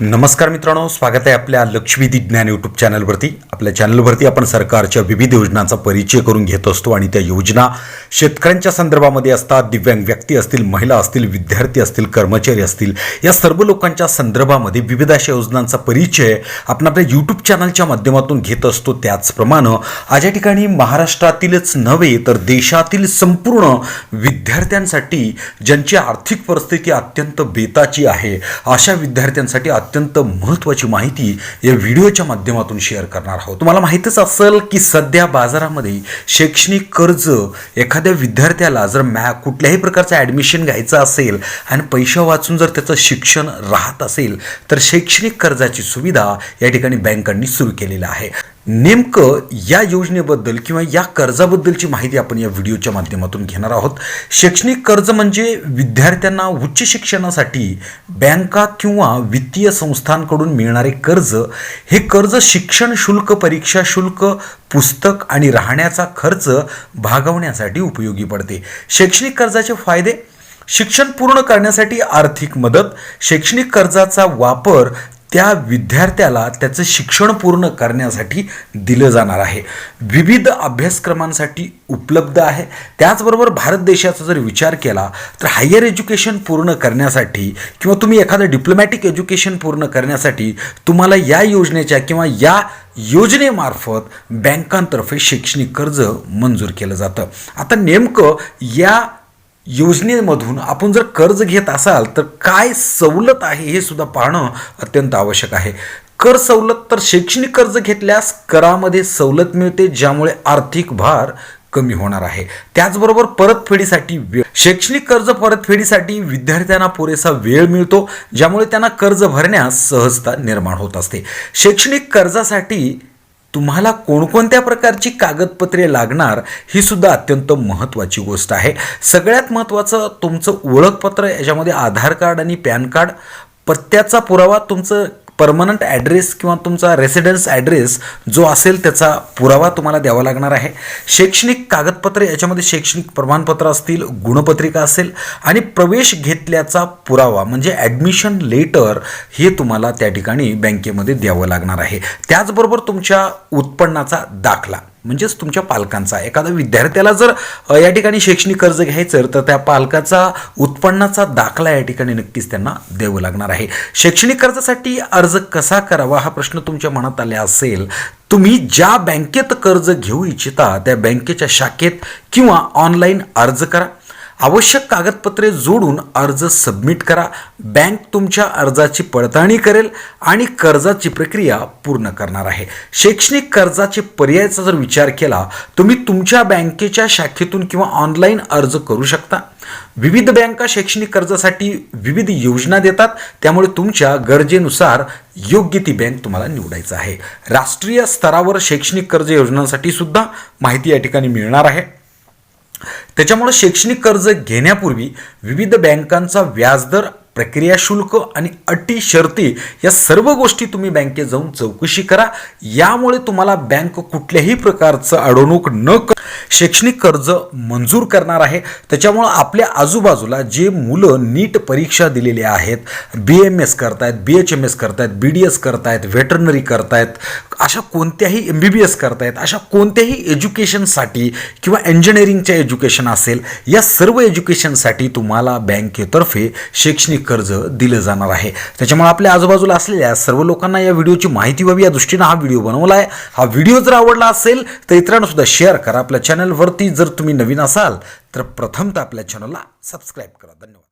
नमस्कार मित्रांनो स्वागत आहे आपल्या लक्ष्मी ज्ञान यूट्यूब चॅनलवरती. आपल्या चॅनलवरती आपण सरकारच्या विविध योजनांचा परिचय करून घेत असतो आणि त्या योजना शेतकऱ्यांच्या संदर्भामध्ये असतात दिव्यांग व्यक्ती असतील महिला असतील विद्यार्थी असतील कर्मचारी असतील या सर्व लोकांच्या संदर्भामध्ये विविध अशा योजनांचा परिचय आपण आपल्या यूट्यूब चॅनलच्या माध्यमातून घेत असतो. त्याचप्रमाणे आज या ठिकाणी महाराष्ट्रातीलच नव्हे तर देशातील संपूर्ण विद्यार्थ्यांसाठी ज्यांची आर्थिक परिस्थिती अत्यंत बेताची आहे अशा विद्यार्थ्यांसाठी अत्यंत महत्त्वाची माहिती या व्हिडिओच्या माध्यमातून शेअर करणार आहोत. तुम्हाला माहीतच असेल की सध्या बाजारामध्ये शैक्षणिक कर्ज एखाद्या विद्यार्थ्याला जर मॅ कुठल्याही प्रकारचं ॲडमिशन घ्यायचं असेल आणि पैसा वाचून जर त्याचं शिक्षण राहत असेल तर शैक्षणिक कर्जाची सुविधा या ठिकाणी बँकांनी सुरू केलेलं आहे. नेमकं या योजनेबद्दल किंवा या कर्जाबद्दलची माहिती आपण या व्हिडिओच्या माध्यमातून घेणार आहोत. शैक्षणिक कर्ज म्हणजे विद्यार्थ्यांना उच्च शिक्षणासाठी बँका किंवा वित्तीय संस्थांकडून मिळणारे कर्ज. हे कर्ज शिक्षण शुल्क परीक्षा शुल्क पुस्तक आणि राहण्याचा खर्च भागवण्यासाठी उपयोगी पडते. शैक्षणिक कर्जाचे फायदे? शिक्षण पूर्ण करण्यासाठी आर्थिक मदत. शैक्षणिक कर्जाचा वापर त्या विद्यार्थ्याला त्याचं शिक्षण पूर्ण करण्यासाठी दिलं जाणार आहे. विविध अभ्यासक्रमांसाठी उपलब्ध आहे. त्याचबरोबर भारत देशाचा जर विचार केला तर हायर एज्युकेशन पूर्ण करण्यासाठी किंवा तुम्ही एखादं डिप्लोमॅटिक एज्युकेशन पूर्ण करण्यासाठी तुम्हाला या योजनेच्या किंवा या योजनेमार्फत बँकांतर्फे शैक्षणिक कर्ज मंजूर केलं जातं. आता नेमकं या योजनेमधून आपण जर कर्ज घेत असाल तर काय सवलत आहे हे सुद्धा पाहणं अत्यंत आवश्यक आहे. कर सवलत तर शैक्षणिक कर्ज घेतल्यास करामध्ये सवलत मिळते ज्यामुळे आर्थिक भार कमी होणार आहे. त्याचबरोबर परतफेडीसाठी वेळ शैक्षणिक कर्ज परतफेडीसाठी विद्यार्थ्यांना पुरेसा वेळ मिळतो ज्यामुळे त्यांना कर्ज भरण्यास सहजता निर्माण होत असते. शैक्षणिक कर्जासाठी तुम्हाला कोणकोणत्या प्रकारची कागदपत्रे लागणार ही सुद्धा अत्यंत महत्त्वाची गोष्ट आहे. सगळ्यात महत्त्वाचं तुमचं ओळखपत्र याच्यामध्ये आधार कार्ड आणि पॅन कार्ड पत्त्याचा पुरावा तुमचं परमनंट ॲड्रेस किंवा तुमचा रेसिडेन्स ॲड्रेस जो असेल त्याचा पुरावा तुम्हाला द्यावा लागणार आहे. शैक्षणिक कागदपत्रे याच्यामध्ये शैक्षणिक प्रमाणपत्र असतील गुणपत्रिका असेल आणि प्रवेश घेतल्याचा पुरावा म्हणजे ॲडमिशन लेटर हे तुम्हाला त्या ठिकाणी बँकेमध्ये द्यावं लागणार आहे. त्याचबरोबर तुमच्या उत्पन्नाचा दाखला. म्हणजेच तुमच्या पालकांचा. एखाद्या विद्यार्थ्याला जर या ठिकाणी शैक्षणिक कर्ज घ्यायचं तर त्या पालकाचा उत्पन्नाचा दाखला या ठिकाणी नक्कीच त्यांना द्यावं लागणार आहे. शैक्षणिक कर्जासाठी अर्ज कसा करावा हा प्रश्न तुमच्या मनात आले असेल तुम्ही ज्या बँकेत कर्ज घेऊ इच्छिता त्या बँकेच्या शाखेत किंवा ऑनलाईन अर्ज करा. आवश्यक कागदपत्रे जोडून अर्ज सबमिट करा. बँक तुमच्या अर्जाची पडताळणी करेल आणि कर्जाची प्रक्रिया पूर्ण करणार आहे. शैक्षणिक कर्जाचे पर्यायाचा जर विचार केला तुम्ही तुमच्या बँकेच्या शाखेतून किंवा ऑनलाईन अर्ज करू शकता. विविध बँका शैक्षणिक कर्जासाठी विविध योजना देतात. त्यामुळे तुमच्या गरजेनुसार योग्य ती बँक तुम्हाला निवडायचं आहे. राष्ट्रीय स्तरावर शैक्षणिक कर्ज योजनांसाठी सुद्धा माहिती या ठिकाणी मिळणार आहे. त्याच्यामुळे शैक्षणिक कर्ज घेण्यापूर्वी विविध बँकांचा व्याजदर प्रक्रिया शुल्क आणि अटी शर्ती या सर्व गोष्टी तुम्ही बँकेत जाऊन चौकशी करा. यामुळे तुम्हाला बँक कुठल्याही प्रकारचं अडवणूक न कर शैक्षणिक कर्ज मंजूर करणार आहे. त्याच्यामुळं आपल्या आजूबाजूला जे मुलं नीट परीक्षा दिलेली आहेत बी एम एस करतायत बी एच एम एस करतायत बी डी एस करतायत व्हेटरनरी करतायत अशा कोणत्याही एम बी बी एस करतायत अशा कोणत्याही एज्युकेशनसाठी किंवा इंजिनिअरिंगच्या एज्युकेशन असेल या सर्व एज्युकेशनसाठी तुम्हाला बँकेतर्फे शैक्षणिक कर्ज दिलं जाणार आहे. त्याच्यामुळे आपल्या आजूबाजूला असलेल्या सर्व लोकांना या व्हिडिओची माहिती व्हावी या दृष्टीनं हा व्हिडिओ बनवला आहे. हा व्हिडिओ जर आवडला असेल तर इतरांना सुद्धा शेअर करा. आपल्या चॅनलवरती जर तुम्ही नवीन असाल तर प्रथमतः आपल्या चॅनलला सबस्क्राईब करा. धन्यवाद.